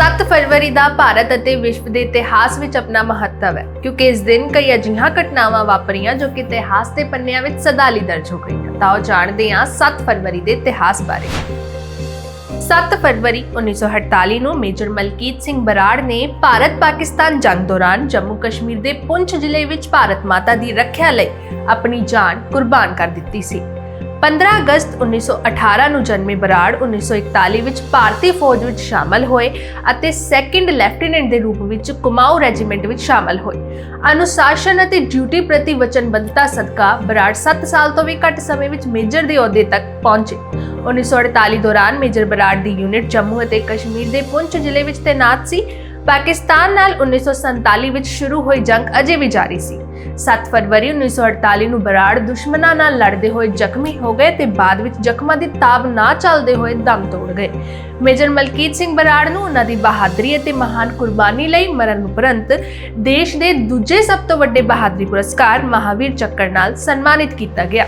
7 ਫਰਵਰੀ ਦਾ ਭਾਰਤ ਅਤੇ ਵਿਸ਼ਵ ਦੇ ਇਤਿਹਾਸ ਵਿੱਚ ਆਪਣਾ ਮਹੱਤਵ ਹੈ, ਕਿਉਂਕਿ ਇਸ ਦਿਨ ਕਈ ਅਜਿਹੀਆਂ ਘਟਨਾਵਾਂ ਵਾਪਰੀਆਂ ਜੋ ਕਿ ਇਤਿਹਾਸ ਦੇ ਪੰਨਿਆਂ ਵਿੱਚ ਸਦਾ ਲਈ ਦਰਜ ਹੋ ਗਈਆਂ। ਤਾਂ ਉਹ ਜਾਣਦੇ ਹਾਂ 7 ਫਰਵਰੀ ਦੇ ਇਤਿਹਾਸ ਬਾਰੇ। 7 ਫਰਵਰੀ 1948 ਨੂੰ ਮੇਜਰ ਮਲਕੀਤ ਸਿੰਘ ਬਰਾੜ ਨੇ ਭਾਰਤ ਪਾਕਿਸਤਾਨ ਜੰਗ ਦੌਰਾਨ ਜੰਮੂ ਕਸ਼ਮੀਰ ਦੇ ਪੁੰਛ ਜ਼ਿਲ੍ਹੇ ਵਿੱਚ ਭਾਰਤ ਮਾਤਾ ਦੀ ਰੱਖਿਆ ਲਈ ਆਪਣੀ ਜਾਨ ਕੁਰਬਾਨ ਕਰ ਦਿੱਤੀ ਸੀ। 15 ਅਗਸਤ 1918 ਨੂੰ ਜਨਮੇ ਬਰਾੜ 1941 ਵਿੱਚ ਭਾਰਤੀ ਫੌਜ ਵਿੱਚ ਸ਼ਾਮਲ ਹੋਏ ਅਤੇ ਸੈਕੰਡ ਲੈਫਟੀਨੈਂਟ ਦੇ ਰੂਪ ਵਿੱਚ ਕੁਮਾਊ ਰੈਜੀਮੈਂਟ ਵਿੱਚ ਸ਼ਾਮਲ ਹੋਏ। ਅਨੁਸ਼ਾਸਨ ਅਤੇ ਡਿਊਟੀ ਪ੍ਰਤੀ ਵਚਨਬੱਧਤਾ ਸਦਕਾ ਬਰਾੜ 7 ਸਾਲ ਤੋਂ ਵੀ ਘੱਟ ਸਮੇਂ ਵਿੱਚ ਮੇਜਰ ਦੇ ਅਹੁਦੇ ਤੱਕ ਪਹੁੰਚੇ। 1948 ਦੌਰਾਨ ਮੇਜਰ ਬਰਾੜ ਦੀ ਯੂਨਿਟ ਜੰਮੂ ਅਤੇ ਕਸ਼ਮੀਰ ਦੇ ਪੁੰਛ ਜ਼ਿਲ੍ਹੇ ਵਿੱਚ ਤੈਨਾਤ ਸੀ। ਪਾਕਿਸਤਾਨ ਨਾਲ 1947 ਵਿੱਚ ਸ਼ੁਰੂ ਹੋਈ ਜੰਗ ਅਜੇ ਵੀ ਜਾਰੀ ਸੀ। 7 ਫਰਵਰੀ 1948 ਨੂੰ ਬਰਾੜ ਦੁਸ਼ਮਣਾਂ ਨਾਲ ਲੜਦੇ ਹੋਏ ਜ਼ਖਮੀ ਹੋ ਗਏ ਤੇ ਬਾਅਦ ਵਿੱਚ ਜ਼ਖਮਾਂ ਦੀ ਤਾਬ ਨਾ ਚੱਲਦੇ ਹੋਏ ਦਮ ਤੋੜ ਗਏ। ਮੇਜਰ ਮਲਕੀਤ ਸਿੰਘ ਬਰਾੜ ਨੂੰ ਉਹਨਾਂ ਦੀ ਬਹਾਦਰੀ ਅਤੇ ਮਹਾਨ ਕੁਰਬਾਨੀ ਲਈ ਮਰਨ ਉਪਰੰਤ ਦੇਸ਼ ਦੇ ਦੂਜੇ ਸਭ ਤੋਂ ਵੱਡੇ ਬਹਾਦਰੀ ਪੁਰਸਕਾਰ ਮਹਾਵੀਰ ਚੱਕਰ ਨਾਲ ਸਨਮਾਨਿਤ ਕੀਤਾ ਗਿਆ।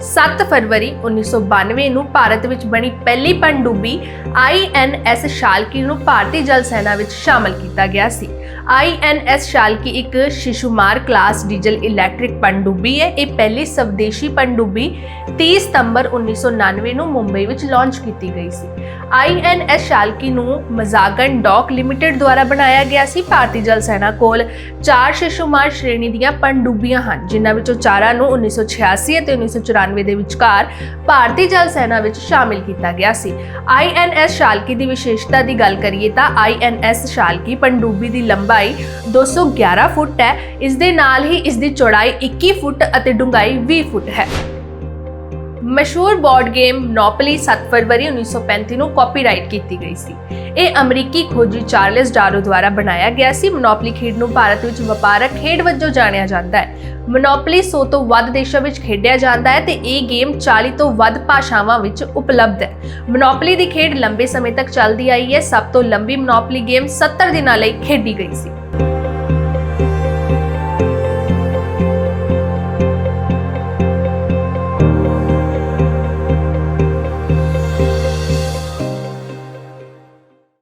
7 ਫਰਵਰੀ 1992 ਨੂੰ ਭਾਰਤ ਵਿੱਚ ਬਣੀ ਪਹਿਲੀ ਪਣਡੁੱਬੀ INS ਸ਼ਾਲਕੀ ਨੂੰ ਭਾਰਤੀ ਜਲ ਸੈਨਾ ਵਿੱਚ ਸ਼ਾਮਲ ਕੀਤਾ ਗਿਆ ਸੀ। INS ਸ਼ਾਲਕੀ ਇੱਕ ਸ਼ਿਸ਼ੂਮਾਰ ਕਲਾਸ ਡੀਜ਼ਲ ਇਲੈਕਟ੍ਰਿਕ ਪਣਡੁੱਬੀ ਹੈ। ਇਹ ਪਹਿਲੀ ਸਵਦੇਸ਼ੀ ਪਣਡੁੱਬੀ 30 ਸਤੰਬਰ 1999 ਨੂੰ ਮੁੰਬਈ ਵਿੱਚ ਲਾਂਚ ਕੀਤੀ ਗਈ ਸੀ। INS ਸ਼ਾਲਕੀ ਨੂੰ ਮਜ਼ਾਗਨ ਡੌਕ ਲਿਮਟਿਡ ਦੁਆਰਾ ਬਣਾਇਆ ਗਿਆ ਸੀ। ਭਾਰਤੀ ਜਲ ਸੈਨਾ ਕੋਲ ਚਾਰ ਸ਼ਿਸ਼ੂਮਾਰ ਸ਼੍ਰੇਣੀ ਦੀਆਂ ਪਣਡੁੱਬੀਆਂ ਹਨ, ਜਿਨ੍ਹਾਂ ਵਿੱਚੋਂ ਚਾਰਾਂ ਨੂੰ 1986 ਅਤੇ 1994 ਦੇ ਵਿਚਕਾਰ ਭਾਰਤੀ ਜਲ ਸੈਨਾ ਵਿੱਚ ਸ਼ਾਮਿਲ ਕੀਤਾ ਗਿਆ ਸੀ। INS ਸ਼ਾਲਕੀ ਦੀ ਵਿਸ਼ੇਸ਼ਤਾ ਦੀ ਗੱਲ ਕਰੀਏ ਤਾਂ INS ਸ਼ਾਲਕੀ ਪਣਡੁੱਬੀ ਦੀ ਲੰਬਾਈ 211 ਫੁੱਟ ਹੈ। ਇਸ ਦੇ ਨਾਲ ਹੀ ਇਸ ਦੀ ਚੌੜਾਈ 21 ਫੁੱਟ ਅਤੇ ਡੂੰਘਾਈ 20 ਫੁੱਟ ਹੈ। ਮਸ਼ਹੂਰ ਬੋਰਡ ਗੇਮ ਮੋਨੋਪੋਲੀ 7 ਫਰਵਰੀ 1935 ਨੂੰ ਕਾਪੀਰਾਈਟ ਕੀਤੀ ਗਈ ਸੀ। ਇਹ ਅਮਰੀਕੀ ਖੋਜੀ ਚਾਰਲਸ ਡਾਰੋ ਦੁਆਰਾ ਬਣਾਇਆ ਗਿਆ ਸੀ। ਮੋਨੋਪੋਲੀ ਖੇਡ ਨੂੰ ਭਾਰਤ ਵਿੱਚ ਵਪਾਰਕ ਖੇਡ ਵਜੋਂ ਜਾਣਿਆ ਜਾਂਦਾ ਹੈ। ਮੋਨੋਪੋਲੀ 100 ਤੋਂ ਵੱਧ ਦੇਸ਼ਾਂ ਵਿੱਚ ਖੇਡਿਆ ਜਾਂਦਾ ਹੈ ਤੇ ਇਹ ਗੇਮ 40 ਤੋਂ ਵੱਧ ਭਾਸ਼ਾਵਾਂ ਵਿੱਚ ਉਪਲਬਧ ਹੈ। ਮੋਨੋਪੋਲੀ ਦੀ ਖੇਡ ਲੰਬੇ ਸਮੇਂ ਤੱਕ ਚੱਲਦੀ ਆਈ ਹੈ। ਸਭ ਤੋਂ ਲੰਬੀ ਮੋਨੋਪੋਲੀ ਗੇਮ 70 ਦਿਨਾਂ ਲਈ ਖੇਡੀ ਗਈ ਸੀ।